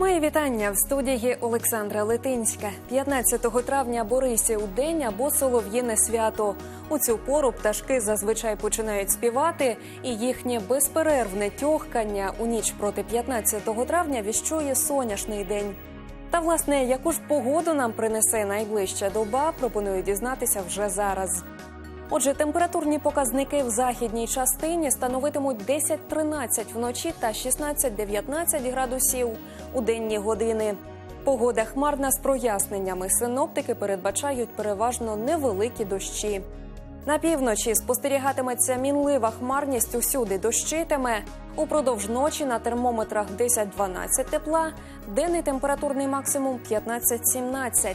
Мої вітання в студії Олександра Литинська. 15 травня Борисів день або Солов'їне свято. У цю пору пташки зазвичай починають співати, і їхнє безперервне тьохкання у ніч проти 15 травня віщує сонячний день. Та власне, яку ж погоду нам принесе найближча доба, пропоную дізнатися вже зараз. Отже, температурні показники в західній частині становитимуть 10-13 вночі та 16-19 градусів у денні години. Погода хмарна з проясненнями. Синоптики передбачають переважно невеликі дощі. На півночі спостерігатиметься мінлива хмарність усюди дощитиме. Упродовж ночі на термометрах 10-12 тепла, денний температурний максимум 15-17.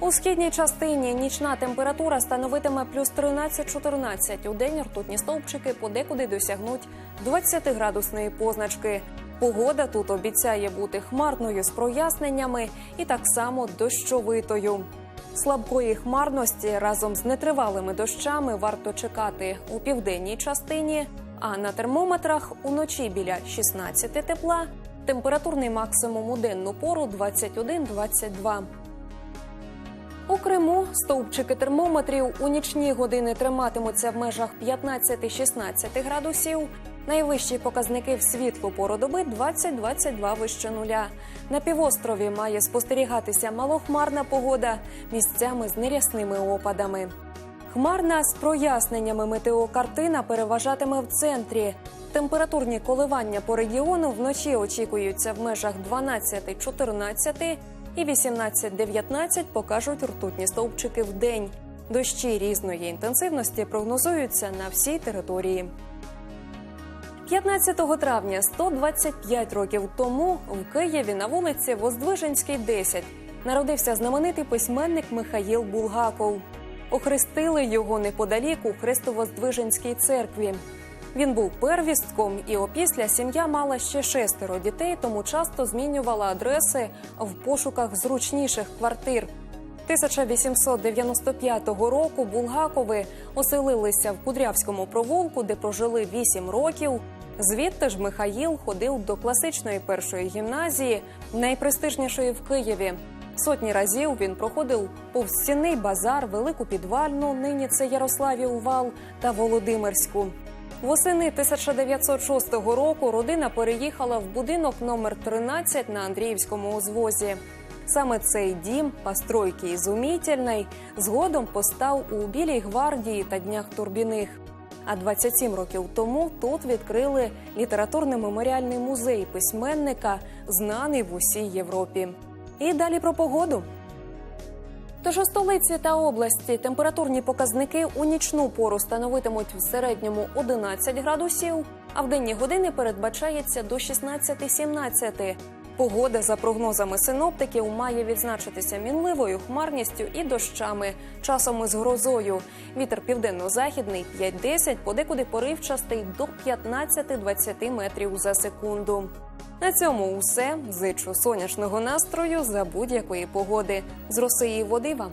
У східній частині нічна температура становитиме плюс 13-14. У день ртутні стовпчики подекуди досягнуть 20-градусної позначки. Погода тут обіцяє бути хмарною з проясненнями і так само дощовитою. Слабкої хмарності разом з нетривалими дощами варто чекати у південній частині, а на термометрах уночі біля 16 тепла, температурний максимум у денну пору 21-22. У Криму стовпчики термометрів у нічні години триматимуться в межах 15-16 градусів. Найвищі показники в світлу пору доби 20-22 вище нуля. На півострові має спостерігатися малохмарна погода місцями з нерясними опадами. Хмарна з проясненнями метеокартина переважатиме в центрі. Температурні коливання по регіону вночі очікуються в межах 12-14 і 18-19 покажуть ртутні стовпчики в день. Дощі різної інтенсивності прогнозуються на всій території. 15 травня 125 років тому в Києві на вулиці Воздвиженській, 10 народився знаменитий письменник Михаїл Булгаков. Охрестили його неподалік у Христово-Здвиженській церкві. Він був первістком, і опісля сім'я мала ще шестеро дітей, тому часто змінювала адреси в пошуках зручніших квартир. 1895 року Булгакови оселилися в Кудрявському провулку, де прожили 8 років. Звідти ж Михаїл ходив до класичної першої гімназії, найпрестижнішої в Києві. Сотні разів він проходив повстінний базар, велику підвальну, нині це Ярославів вал та Володимирську. Восени 1906 року родина переїхала в будинок номер 13 на Андріївському узвозі. Саме цей дім, постройки ізумітельний, згодом постав у Білій гвардії та Днях Турбіних. А 27 років тому тут відкрили літературно-меморіальний музей письменника, знаний в усій Європі. І далі про погоду. Тож у столиці та області температурні показники у нічну пору становитимуть в середньому 11 градусів, а в денні години передбачається до 16-17. Погода, за прогнозами синоптиків, має відзначитися мінливою хмарністю і дощами, часом із грозою. Вітер південно-західний 5-10, подекуди поривчастий до 15-20 метрів за секунду. На цьому усе. Зичу сонячного настрою за будь-якої погоди. З Росії води вам.